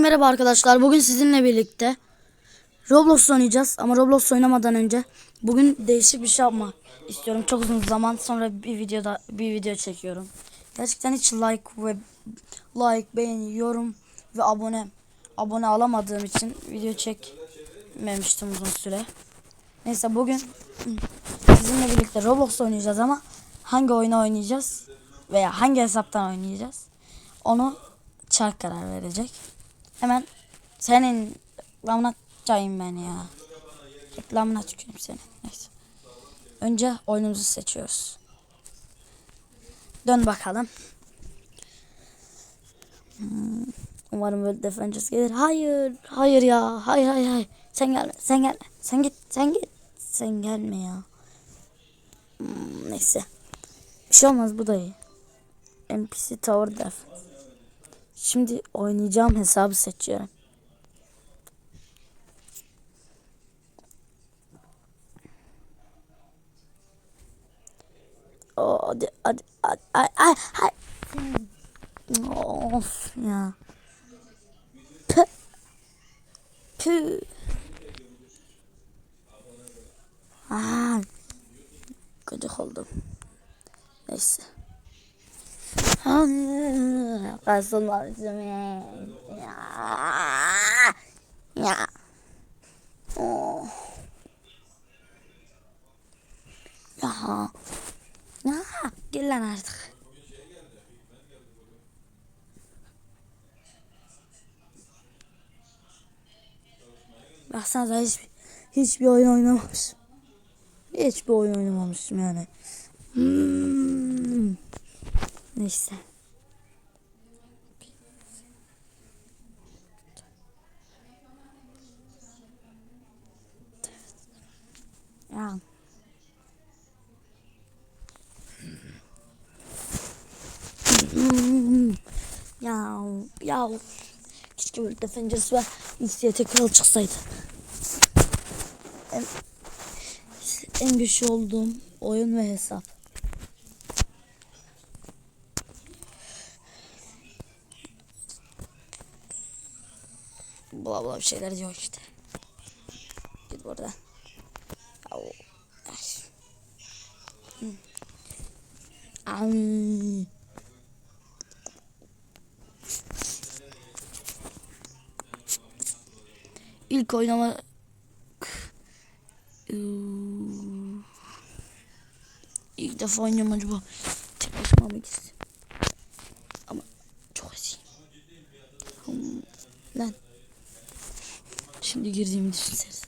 Merhaba arkadaşlar. Bugün sizinle birlikte Roblox oynayacağız. Ama Roblox oynamadan önce bugün değişik bir şey yapma istiyorum. Çok uzun zaman sonra bir videoda bir video çekiyorum. Gerçekten hiç like ve like, beğeni, yorum ve abone abone alamadığım için video çekmemiştim uzun süre. Neyse bugün sizinle birlikte Roblox oynayacağız ama hangi oyunu oynayacağız veya hangi hesaptan oynayacağız onu Çark karar verecek. Hemen senin reklamına çayım ben ya. Reklamına tüküreyim seni. Neyse. Önce oyunumuzu seçiyoruz. Dön bakalım. Hmm, Umarım böyle defenses gelir. Hayır. Hayır ya. Hayır hayır hayır. Sen gelme. Sen gelme. Sen git. Sen git. Sen gelme ya. Hmm, neyse. Bir şey olmaz bu da iyi. NPC Tower Def. Şimdi oynayacağım hesabı seçiyorum. Oh, hadi, hadi, hadi, ay, ay, ay. Of ya. Püh. Püh. Aa, gıcık oldum. Neyse. Kasılmazım ya. Ya. Oh. Ya. Ya. Gel lan artık. Baksanıza hiç, hiçbir oyun oynamamışım. Hiçbir oyun oynamamışım yani. Hmm. Neyse. Ya. ya ya keşke böyle Defenders ve İsiyete Kral çıksaydı. En, en güçlü olduğum oyun ve hesap. Bla bir şeyler diyor işte. Git buradan. Ay. İlk oynama İlk defa oynuyorum acaba tek başıma mı gitsin? Ama çok eziyim. Lan. Şimdi girdiğimi düşünseniz.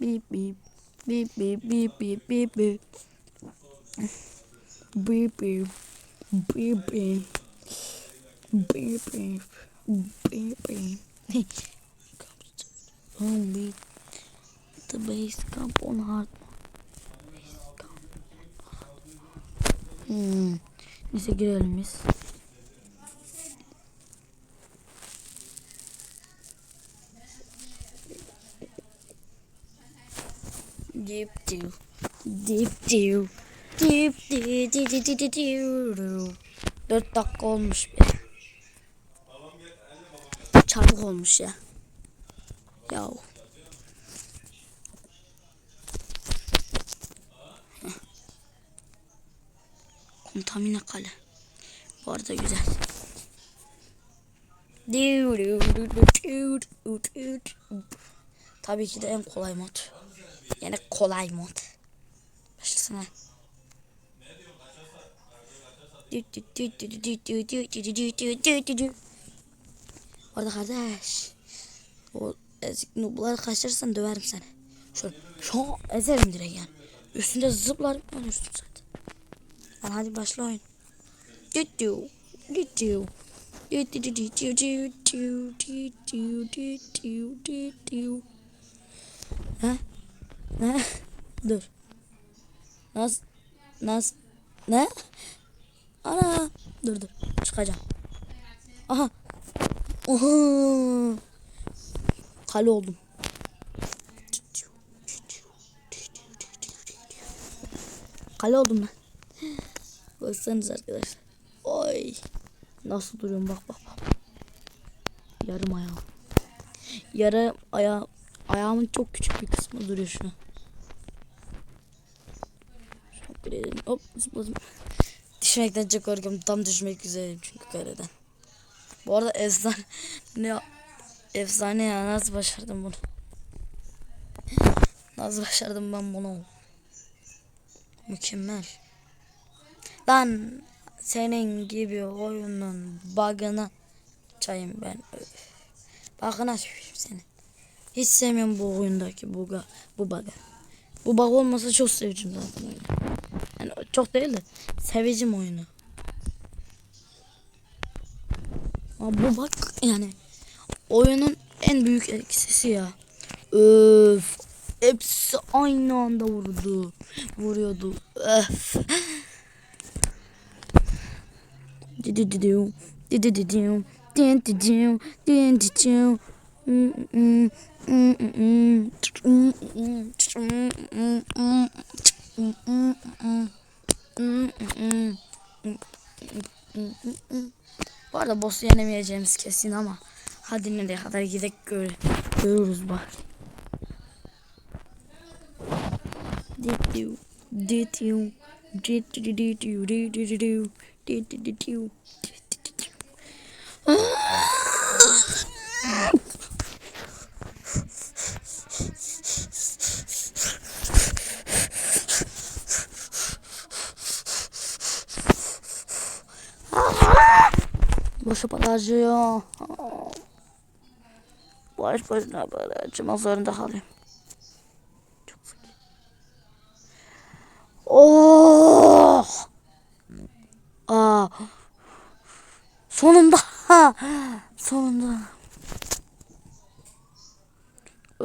Bip bip bip bip bip bip bip bip bip bip beep beep beep beep beep beep beep beep Home beat the bass camp on hard Hmm. Neyse girelim biz. Dip div. Dip div. Dip div. Dip div div div. Dört dakika olmuş be. Çabuk olmuş ya. Yahu. Kontamine kale. Bu arada güzel. Tabii ki de en kolay mod. Yani kolay mod. Başlasana. Orada kardeş. O ezik nubları kaçırırsan döverim seni. Şöyle şu ezerim direkt yani. Üstünde zıplarım ölürsün zaten. Lan hadi başla oyun. Düdü. Düdü. Ha? Ne? Dur. Nasıl? Nasıl? Ne? Ana. Dur dur. Çıkacağım. Aha. Oha. Kale oldum. Kale oldum lan. Baksanız arkadaşlar. Oy. Nasıl duruyorum bak bak bak. Yarım ayağım. Yarım ayağı ayağımın çok küçük bir kısmı duruyor şu an. Elim. Hop zıpladım. Düşmekten çok korkuyorum. Tam düşmek üzereyim çünkü kareden. Bu arada efsane ne efsane ya nasıl başardım bunu? Nasıl başardım ben bunu? Mükemmel. Lan senin gibi oyunun bug'ına çayım ben. Bug'ına tüküreyim seni. Hiç sevmiyorum bu oyundaki bug'ı. Bu bug'ı. Bu bug olmasa çok seveceğim zaten oyunu. Yani çok değil de seveceğim oyunu. Ama bu bug yani oyunun en büyük eksisi ya. Öf. Hepsi aynı anda vurdu. Vuruyordu. Öf. Bu arada boss'u yenemeyeceğimiz kesin ama hadi nereye kadar gidek gör görürüz bak. Did you did you did you did you did you Boşa para harcıyor. Boş boşuna para harcamak zorunda kalıyorum. Çok sıkı. Oh! Aa. Sonunda. Sonunda.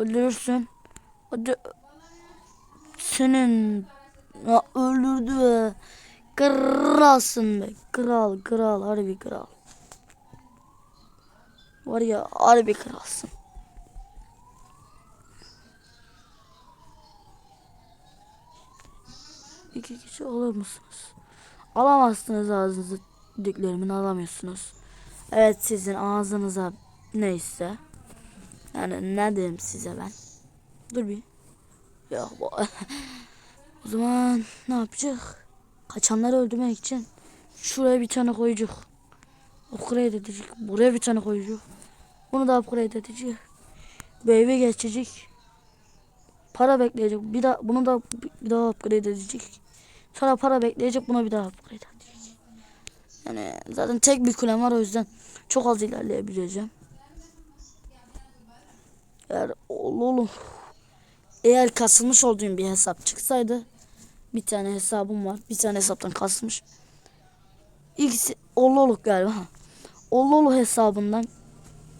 Öldürürsün. Hadi. Senin ya öldürdü. Kralsın be. Kral, kral, harbi kral. Var ya harbi kralsın. İki kişi olur musunuz? Alamazsınız ağzınızı dediklerimin alamıyorsunuz. Evet sizin ağzınıza neyse. Yani ne diyeyim size ben. Dur bir. Bu. o zaman ne yapacak? Kaçanları öldürmek için şuraya bir tane koyacak. Upgrade edecek. Buraya bir tane koyacak. Bunu da upgrade edecek. Eve geçecek. Para bekleyecek. Bir daha bunu da bir daha upgrade edecek. Sonra para bekleyecek. Buna bir daha upgrade edecek. Yani zaten tek bir kulem var o yüzden çok az ilerleyebileceğim. Eğer oğlum eğer kasılmış olduğum bir hesap çıksaydı bir tane hesabım var. Bir tane hesaptan kasılmış. İkisi Olloluk galiba. Ollolu hesabından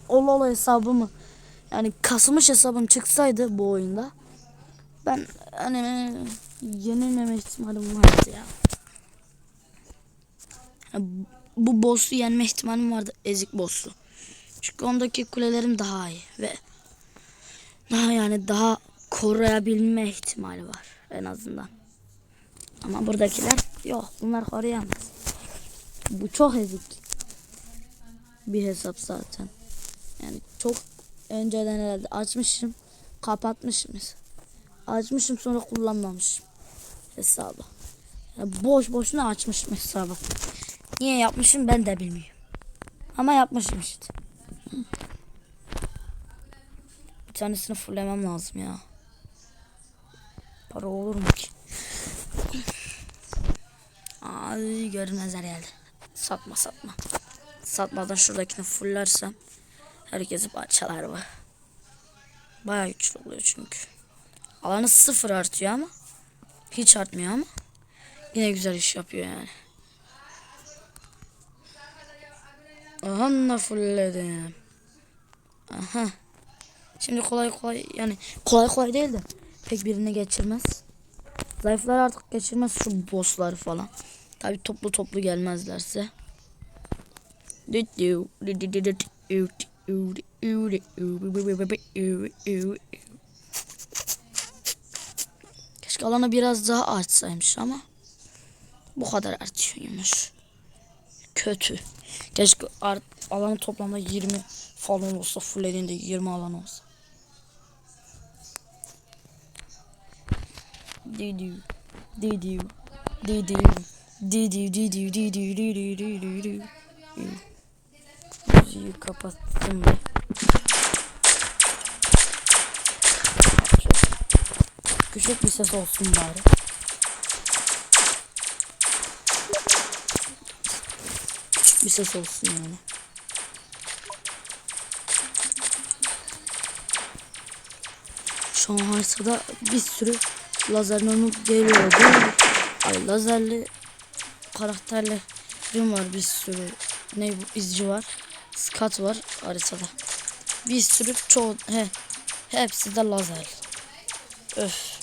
Ollolu hesabımı yani kasılmış hesabım çıksaydı bu oyunda ben hani yenilmeme ihtimalim vardı ya. Bu boss'u yenme ihtimalim vardı. Ezik boss'u. Çünkü ondaki kulelerim daha iyi ve daha yani daha koruyabilme ihtimali var en azından. Ama buradakiler yok. Bunlar koruyamaz. Bu çok ezik bir hesap zaten. Yani çok önceden herhalde açmışım, kapatmışım. Açmışım sonra kullanmamışım hesabı. Yani boş boşuna açmışım hesabı. Niye yapmışım ben de bilmiyorum. Ama yapmışım işte. Tanesini fullemem lazım ya. Para olur mu ki? Ay görünmezler geldi. Satma satma. Satmadan şuradakini fullersem herkesi parçalar bu. Baya güçlü oluyor çünkü. Alanı sıfır artıyor ama hiç artmıyor ama yine güzel iş yapıyor yani. Aha fullledim. Aha. Şimdi kolay kolay yani kolay kolay değil de pek birini geçirmez. Zayıflar artık geçirmez şu bossları falan. Tabi toplu toplu gelmezlerse. Keşke alanı biraz daha açsaymış ama Bu kadar artıyormuş. Kötü. Keşke alanı toplamda 20 falan olsa full elinde 20 alan olsa. Didiu. Müziği kapattım. Küçük bir ses olsun bari. Küçük bir ses olsun yani. Şu an bir sürü lazerlerin geliyor değil mi? Ay lazerli karakterlerim var bir sürü. Ne bu izci var. Skat var haritada. Bir sürü çoğu he hepsi de lazer. Öf.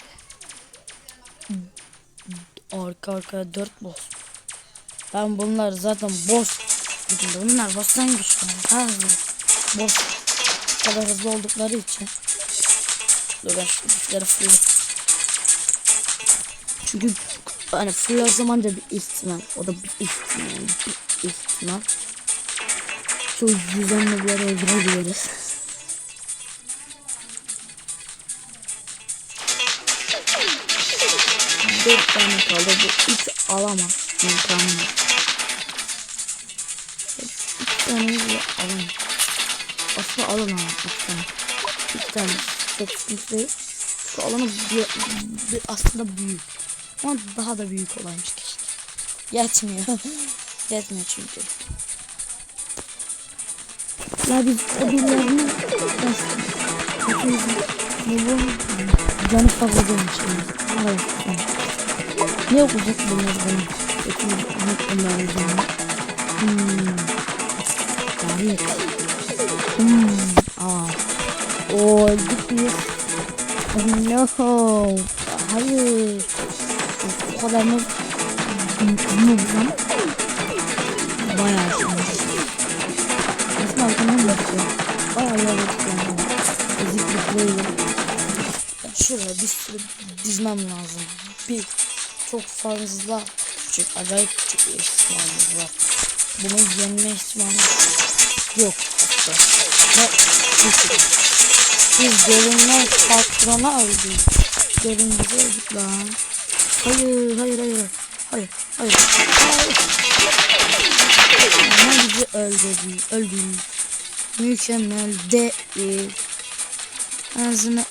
Arka arkaya dört boss. Ben bunlar zaten boss. Bunlar boss'tan güçlü. Ha, boss. Kadar hızlı oldukları için. Dur ben şu güçleri full. Çünkü hani full zamanca bir ihtimal. O da bir ihtimal. Bir ihtimal. Şu yüzden nubları öldürebiliriz. Dört tane kaldı. Bu üç alamam. İmkanım yok. Tane bile alamam. Aslında alın ama üç tane. Üç tane. Çok sıkıntı değil. Şu alanı bir, bir aslında büyük. Ama daha da büyük olaymış keşke. Yetmiyor. Yetmiyor çünkü. Ya biz ödüllerini bastık. Hepimizin bu canı fazla demiş. Hayır. Ne okuyacak bunlar benim? Hepimiz unuttumlar canı. Hmm. Tarih. Hmm. Aa. Oo biz. Oh, no. Hayır. Bu kadar mı? Mı Bayağı sinir. Aslında arkamdan mı? Bayağı yani. Eziklik böyle. Şuraya bir sürü dizmem lazım. Bir çok fazla küçük, acayip küçük bir ihtimalimiz var. Bunu yenme ihtimali yok hatta. Biz görünmez patrona öldük. Görünmez öldük lan. Hayır, hayır, hayır. Hayır, hayır. Hayır. Ama bizi öldürdü. Öldürdü. Mükemmel değil. Ağzını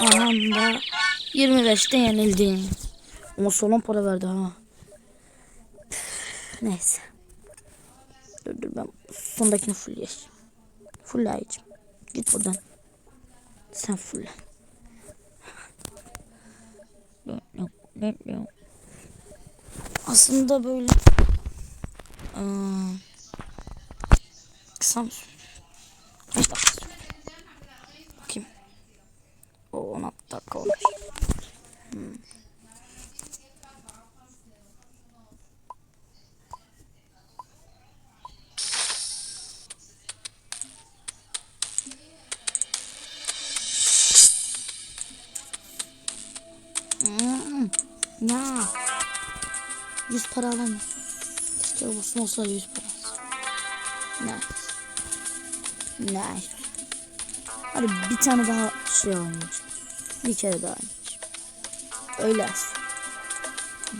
anda 25'te yenildi. Ama solon para verdi ha. Neyse. Dur dur ben sondakini full yaş. Full ayıcım. Git buradan. Sen full. Aslında böyle ıı, kısa 100 para alamıyorum. Keşke olsun olsa 100 para. Nice. Nice. Hadi bir tane daha şey oynayacağım. Bir kere daha oynayacağım. Öyle.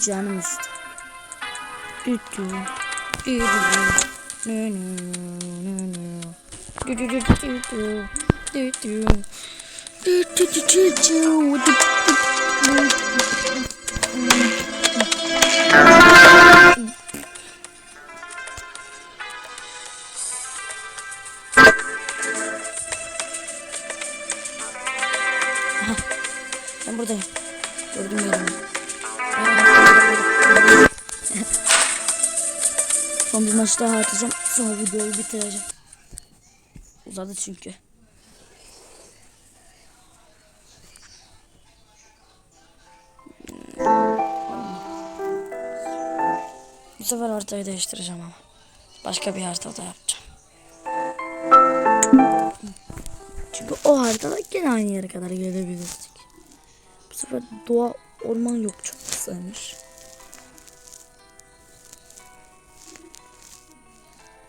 Canım işte. Dü dü. Dü dü dü. Nü nü nü nü. Dü dü dü dü dü dü. Dü dü. Dü dü dü dü dü. Dü Ben buradayım. Gördüm yerimi. Son bir maç daha atacağım. Sonra videoyu bitireceğim. Uzadı çünkü. Bu sefer haritayı değiştireceğim ama. Başka bir haritada yapacağım. Çünkü o haritada gene aynı yere kadar gelebilirdik. Bu sefer doğa orman yok çok. kısaymış.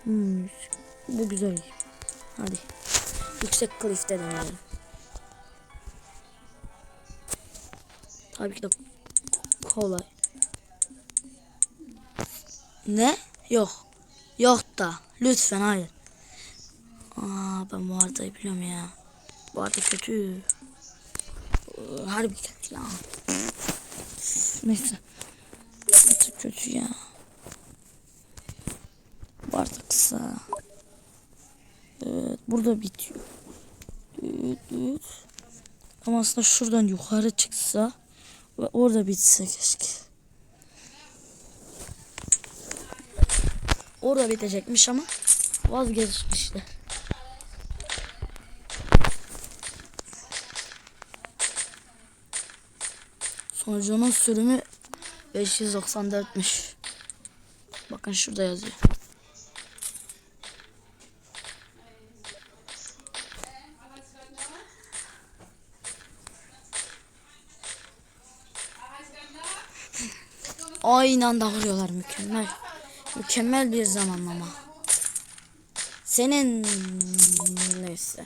Hmm, bu güzel. Hadi. Yüksek klifte deneyelim. Tabii ki de kolay. Ne? Yok. Yok da. Lütfen hayır. Aa ben bu haritayı biliyorum ya. Bu harita kötü. Harbi kötü ya. Neyse. Kötü kötü ya. Bu harita kısa. Evet burada bitiyor. Evet, evet. Ama aslında şuradan yukarı çıksa ve orada bitse keşke. Orada bitecekmiş ama vazgeçmişler. Sonucunun sürümü 594'müş. Bakın şurada yazıyor. Aynı anda vuruyorlar mükemmel. Mükemmel bir zamanlama. Senin neyse.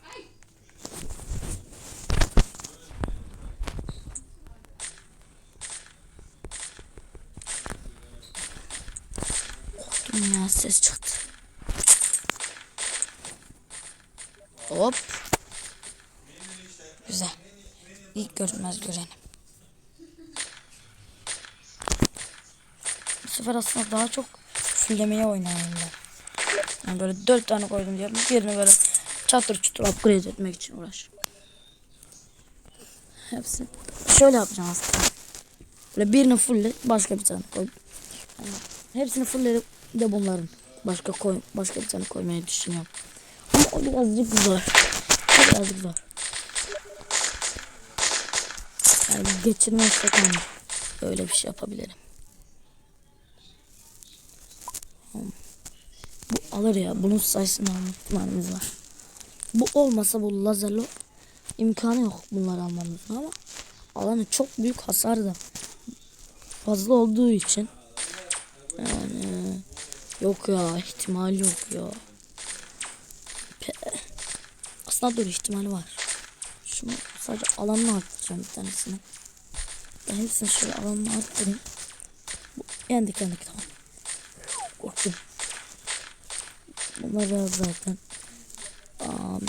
fullemeye oynayayım ben. Yani böyle dört tane koydum diyelim. Birini böyle çatır çutur upgrade etmek için uğraş. Hepsini şöyle yapacağım aslında. Böyle birini fullle başka bir tane koy. Yani hepsini fulledip de bunların başka koy başka bir tane koymayı düşünüyorum. Ama o birazcık zor. O birazcık zor. Yani geçirmezsek hani öyle bir şey yapabilirim. Bu alır ya. Bunun sayısını alma ihtimalimiz var. Bu olmasa bu lazerlo imkanı yok bunları almamızın ama alanı çok büyük hasar da fazla olduğu için yani yok ya ihtimal yok ya. Aslında dur ihtimali var. Şunu sadece alanını arttıracağım bir tanesini. Ben hepsini şöyle alanını arttırayım. Bu, yendik yendik tamam. Bunlar biraz zaten. Um,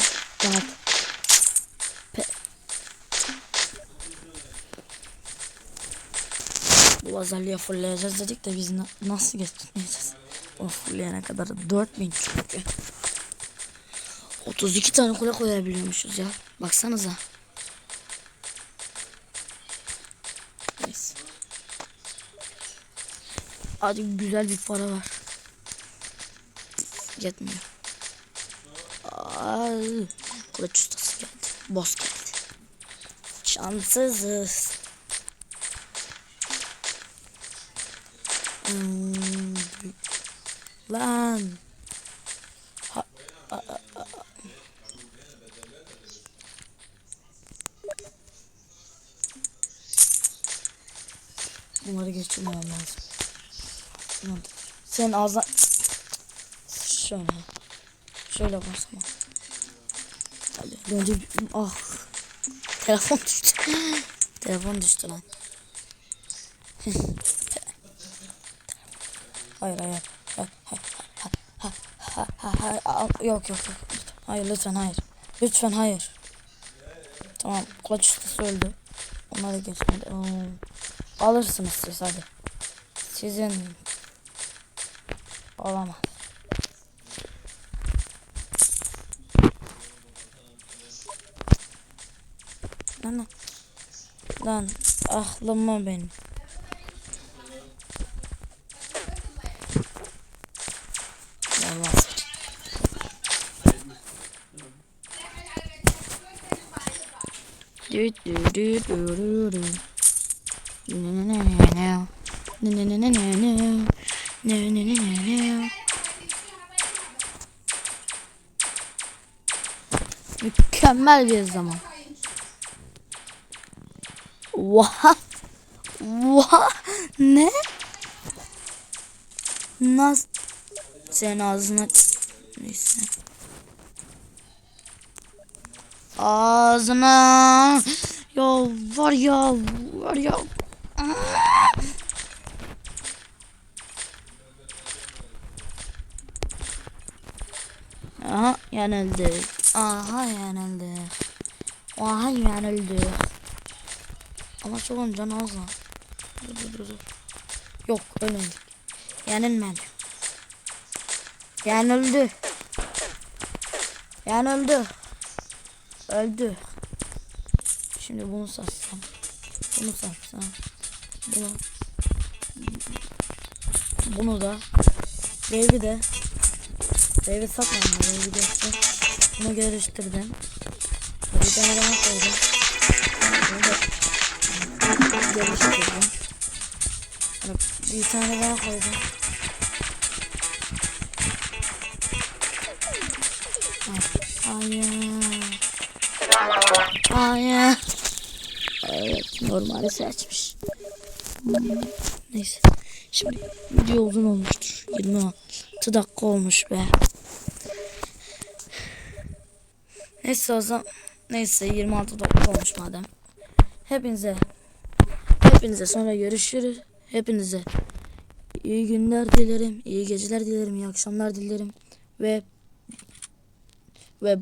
Pe Bu lazerliğe fullleyeceğiz dedik de biz na nasıl geçmeyeceğiz? O fullleyene kadar da 4000 çünkü. 32 tane kule koyabiliyormuşuz ya. Baksanıza. Neyse. Hadi güzel bir para var. Yetmiyor. Ay, kılıç ustası geldi. Boss geldi. Şanssızız. Hmm. Lan. Ha, a, a. Bunları geçirmem lazım. Sen ağzına... Şöyle. Şöyle basamam. Hadi önce. Ah. Telefon düştü. Telefon düştü lan. hayır hayır. Ha, ha, ha, ha, ha, ha, ha, ha, Yok yok yok. Hayır lütfen hayır. Lütfen hayır. Tamam kulaç ustası öldü. Onları geçmedi. Oo. Alırsınız siz hadi. Sizin olamaz. ana. Lan aklıma benim. Mükemmel bir zaman. Oha. Oha. Ne? Nasıl? Senin ağzına... Neyse. Ağzına. Ya var ya var ya. Aha yenildik. Aha yenildik. Aha yenildik. Ama çok onun canı az lan. Dur dur dur. dur. Yok ölmedik. Yenilmedi. Yenildi. Yenildi. Öldü. Şimdi bunu satsam. Bunu satsam. Bunu. Bunu da. Baby de. Baby satmadım da baby de. Bunu görüştürdüm. Bir tane daha koydum. Geliştirdim. Bir tane daha koydum. Hayır. Hayır. Evet normali. Hmm, Neyse. Şimdi video uzun olmuştur. 26 dakika olmuş be. Neyse o zaman. Neyse 26 dakika olmuş madem. Hepinize hepinize sonra görüşürüz. Hepinize iyi günler dilerim, iyi geceler dilerim, iyi akşamlar dilerim ve ve